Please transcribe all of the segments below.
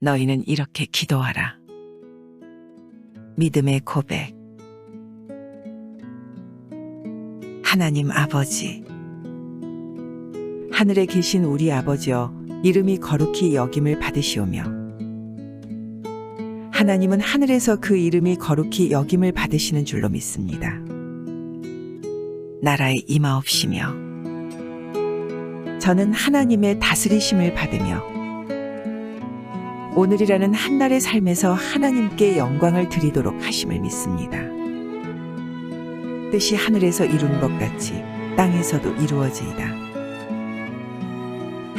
너희는 이렇게 기도하라. 믿음의 고백. 하나님 아버지. 하늘에 계신 우리 아버지여, 이름이 거룩히 여김을 받으시오며. 하나님은 하늘에서 그 이름이 거룩히 여김을 받으시는 줄로 믿습니다. 나라에 임하옵시며. 저는 하나님의 다스리심을 받으며 오늘이라는 한 날의 삶에서 하나님께 영광을 드리도록 하심을 믿습니다. 뜻이 하늘에서 이룬 것 같이 땅에서도 이루어지이다.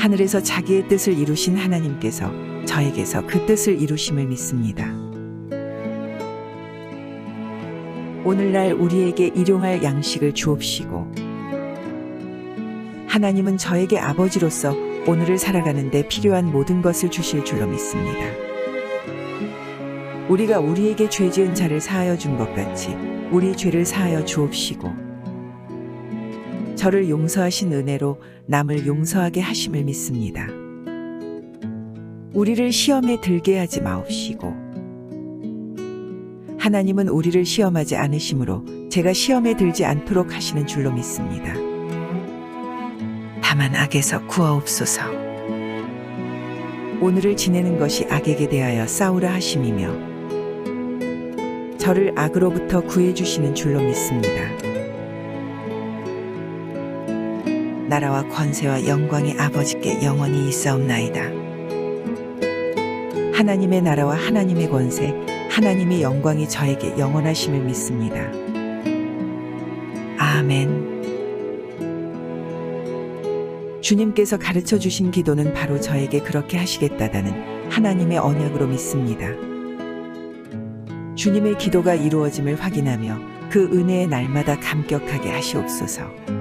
하늘에서 자기의 뜻을 이루신 하나님께서 저에게서 그 뜻을 이루심을 믿습니다. 오늘날 우리에게 일용할 양식을 주옵시고 하나님은 저에게 아버지로서 오늘을 살아가는데 필요한 모든 것을 주실 줄로 믿습니다. 우리가 우리에게 죄 지은 자를 사하여 준 것 같이 우리 죄를 사하여 주옵시고 저를 용서하신 은혜로 남을 용서하게 하심을 믿습니다. 우리를 시험에 들게 하지 마옵시고 하나님은 우리를 시험하지 않으심으로 제가 시험에 들지 않도록 하시는 줄로 믿습니다. 다만 악에서 구하옵소서. 오늘을 지내는 것이 악에게 대하여 싸우라 하심이며 저를 악으로부터 구해 주시는 줄로 믿습니다. 나라와 권세와 영광이 아버지께 영원히 있사옵나이다. 하나님의 나라와 하나님의 권세, 하나님의 영광이 저에게 영원하심을 믿습니다. 아멘. 주님께서 가르쳐 주신 기도는 바로 저에게 그렇게 하시겠다다는 하나님의 언약으로 믿습니다. 주님의 기도가 이루어짐을 확인하며 그 은혜의 날마다 감격하게 하시옵소서.